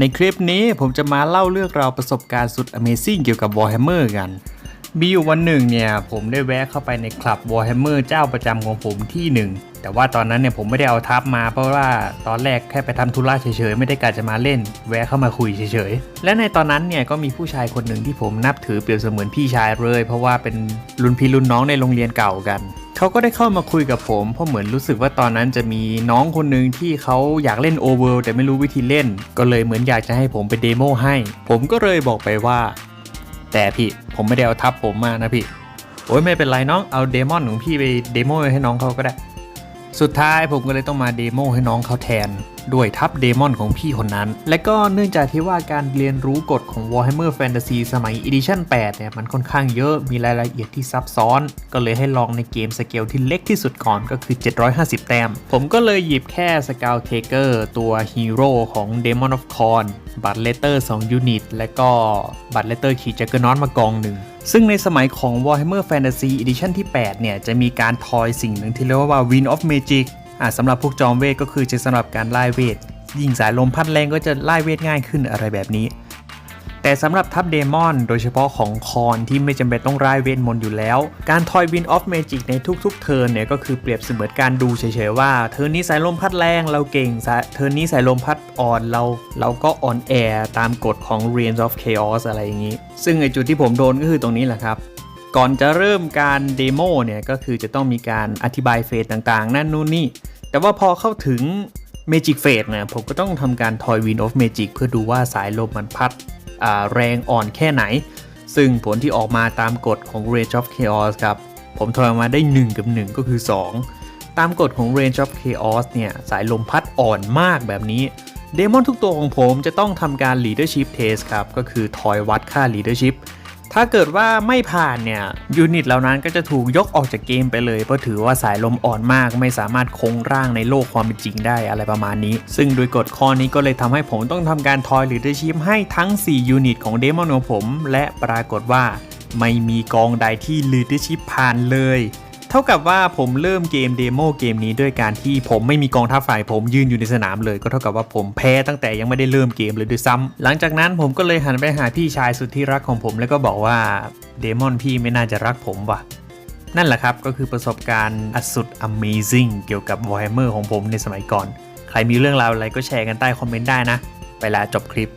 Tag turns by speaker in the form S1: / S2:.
S1: ในคลิปนี้ผมจะมาเล่าเรื่องราวประสบการณ์สุด Amazing เกี่ยวกับ Warhammer กัน มีอยู่วันหนึ่งเนี่ยผมได้แวะเข้าไปในคลับ Warhammer เจ้าประจำของผมที่หนึ่ง แต่ว่าตอนนั้นเนี่ยผมไม่ได้เอาทับมา เพราะว่าตอนแรกแค่ไปทำธุระเฉยๆ ไม่ได้กะจะมาเล่น แวะเข้ามาคุยเฉยๆ และในตอนนั้นเนี่ยก็มีผู้ชายคนหนึ่งที่ผมนับถือเปรียบเสมือนพี่ชายเลย เพราะว่าเป็นรุ่นพี่รุ่นน้องในโรงเรียนเก่ากัน เขาก็ได้เข้ามาคุยกับผม เพราะเหมือนรู้สึกว่าตอนนั้นจะมีน้องคนหนึ่งที่เขาอยากเล่นโอเวอร์แต่ไม่รู้วิธีเล่น ก็เลยเหมือนอยากจะให้ผมไปเดโมให้ ผมก็เลยบอกไปว่า แต่พี่ผมไม่ได้เอาทับผมมานะพี่ โอ้ยไม่เป็นไรน้องเอาเดมอนของพี่ไปเดโมให้น้องเขาก็ได้ สุดท้ายผมก็เลยต้องมาเดโมให้น้องเขาแทน ด้วยทับเดมอนของพี่คนนั้น และก็เนื่องจากที่ว่าการเรียนรู้กฎของ Warhammer Fantasy สมัย Edition 8 เนี่ย มันค่อนข้างเยอะมีรายละเอียดที่ซับซ้อน ก็เลยให้ลองในเกมสเกลที่เล็กที่สุดก่อนก็คือ 750 แต้ม ผมก็เลยหยิบแค่สกาวเทเกอร์ตัวฮีโร่ของ Demon of Korn บัตเลเตอร์2ยูนิตและก็บัตเลเตอร์ขี่จักรนอตมากองหนึ่งซึ่งในสมัยของ Warhammer Fantasy Edition ที่ 8 เนี่ย จะมีการทอยสิ่งหนึ่งที่เรียกว่า Wind of Magic สำหรับพวกจอมเวทก็คือจะสำหรับการไล่เวท ยิ่งสายลมพัดแรงก็จะไล่เวทง่ายขึ้นอะไรแบบนี้ แต่สำหรับทัพเดมอน โดยเฉพาะของคอนที่ไม่จำเป็นต้องร่เวทมนต์อยู่แล้ว การทอยวินออฟเมจิกในทุกๆเทิร์นเนี่ยก็คือเปรียบเสมือนการดูเฉยๆว่าเทิร์นนี้สายลมพัดแรงเราเก่งเทิร์นนี้สายลมพัดอ่อนเราเราก็อ่อนแอตามกฎของ r e i g n of Chaos อะไรอย่างนี้ ซึ่งไอจุดที่ผมโดนก็คือตรงนี้แหละครับ ก่อนจะเริ่มการเดโมเนี่ยก็คือจะต้องมีการอธิบายเฟสต่างๆ นั่นนู่นนี่ แต่ว่าพอเข้าถึง Magic Phase เนี่ยผมก็ต้องทำการทอย Wind of Magic เพื่อดูว่าสายลมมันพัดอ่าแรงอ่อนแค่ไหน ซึ่งผลที่ออกมาตามกฎของ Range of Chaos ครับ ผมทอยออกมาได้ 1 กับ 1 ก็คือ 2 ตามกฎของ Range of Chaos เนี่ยสายลมพัดอ่อนมากแบบนี้เดมอนทุกตัวของผมจะต้องทำการ Leadership Test ครับ ก็คือทอยวัดค่า Leadership ถ้าเกิดว่าไม่ผ่านเนี่ยยูนิตเหล่านั้นก็จะถูกยกออกจากเกมไปเลย เพราะถือว่าสายลมอ่อนมากไม่สามารถคงร่างในโลกความเป็นจริงได้อะไรประมาณนี้ ซึ่งโดยกฎข้อนี้ก็เลยทำให้ผมต้องทำการทอยหรือได้ชิมให้ทั้ง 4 ยูนิตของเดมอนของผม และปรากฏว่าไม่มีกองใดที่ลีดเดชิพผ่านเลย เท่ากับว่าผมเริ่มเกมเดโมเกมนี้ด้วยการที่ผมไม่มีกองทัพฝ่ายผมยืนอยู่ในสนามเลย ก็เท่ากับว่าผมแพ้ตั้งแต่ยังไม่ได้เริ่มเกมเลยด้วยซ้ำหลังจากนั้นผมก็เลยหันไปหาพี่ชายสุดที่รักของผมแล้วก็บอกว่าเดมอนพี่ไม่น่าจะรักผมว่ะนั่นแหละครับก็คือประสบการณ์อันสุด Amazing เกี่ยวกับ Warhammer ของผมในสมัยก่อน ใครมีเรื่องราวอะไรก็แชร์กันใต้คอมเมนต์ได้นะ ไปละจบคลิป